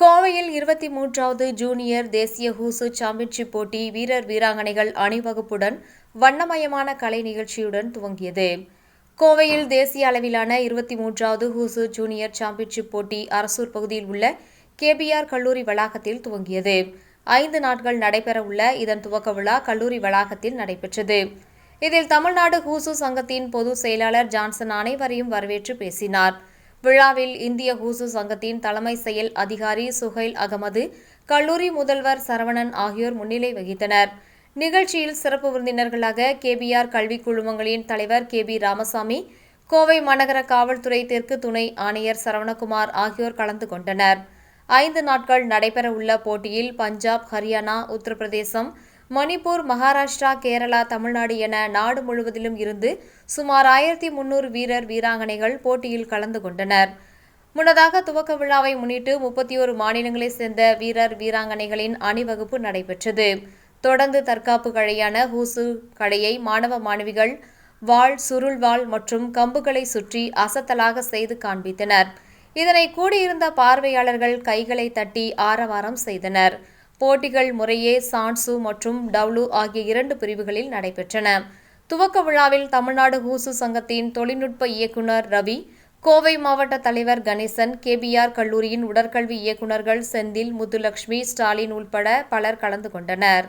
கோவையில் இருபத்தி மூன்றாவது ஜூனியர் தேசிய ஹூசு சாம்பியன்ஷிப் போட்டி வீரர் வீராங்கனைகள் அணிவகுப்புடன் வண்ணமயமான கலை நிகழ்ச்சியுடன் துவங்கியது. கோவையில் தேசிய அளவிலான இருபத்தி மூன்றாவது ஹூசு ஜூனியர் சாம்பியன்ஷிப் போட்டி அரசூர் பகுதியில் உள்ள கேபிஆர் கல்லூரி வளாகத்தில் துவங்கியது. ஐந்து நாட்கள் நடைபெறவுள்ள இதன் துவக்க விழா கல்லூரி வளாகத்தில் நடைபெற்றது. இதில் தமிழ்நாடு ஹூசு சங்கத்தின் பொதுச் செயலாளர் ஜான்சன் அனைவரையும் வரவேற்று பேசினார். விழாவில் இந்திய ஹூசு சங்கத்தின் தலைமை செயல் அதிகாரி சுஹைல் அகமது கல்லூரி முதல்வர் சரவணன் ஆகியோர் முன்னிலை வகித்தனர். நிகழ்ச்சியில் சிறப்பு விருந்தினர்களாக கேபிஆர் கல்விக் குழுமங்களின் தலைவர் கே பி ராமசாமி கோவை மாநகர காவல்துறை தெற்கு துணை ஆணையர் சரவணகுமார் ஆகியோர் கலந்து கொண்டனர். ஐந்து நாட்கள் நடைபெறவுள்ள போட்டியில் பஞ்சாப் ஹரியானா உத்தரப்பிரதேசம் மணிப்பூர் மகாராஷ்டிரா கேரளா தமிழ்நாடு என நாடு முழுவதிலும் இருந்து சுமார் ஆயிரத்தி முன்னூறு வீரர் வீராங்கனைகள் போட்டியில் கலந்து கொண்டனர். முன்னதாக துவக்க விழாவை முன்னிட்டு முப்பத்தி ஒரு மாநிலங்களைச் சேர்ந்த வீரர் வீராங்கனைகளின் அணிவகுப்பு நடைபெற்றது. தொடர்ந்து தற்காப்பு கலையான ஹூசு கலையை மாணவ மாணவிகள் வாள் சுருள்வாள் மற்றும் கம்புகளை சுற்றி அசத்தலாக செய்து காண்பித்தனர். இதனை கூடியிருந்த பார்வையாளர்கள் கைகளை தட்டி ஆரவாரம் செய்தனர். போட்டிகள் முறையே சான்சு மற்றும் டவுலு ஆகிய இரண்டு பிரிவுகளில் நடைபெற்றன. துவக்க விழாவில் தமிழ்நாடு ஹூசு சங்கத்தின் தொழில்நுட்ப இயக்குநர் ரவி கோவை மாவட்ட தலைவர் கணேசன் கேபிஆர் கல்லூரியின் உடற்கல்வி இயக்குநர்கள் செந்தில் முத்துலட்சுமி ஸ்டாலின் உள்பட பலர் கலந்து கொண்டனர்.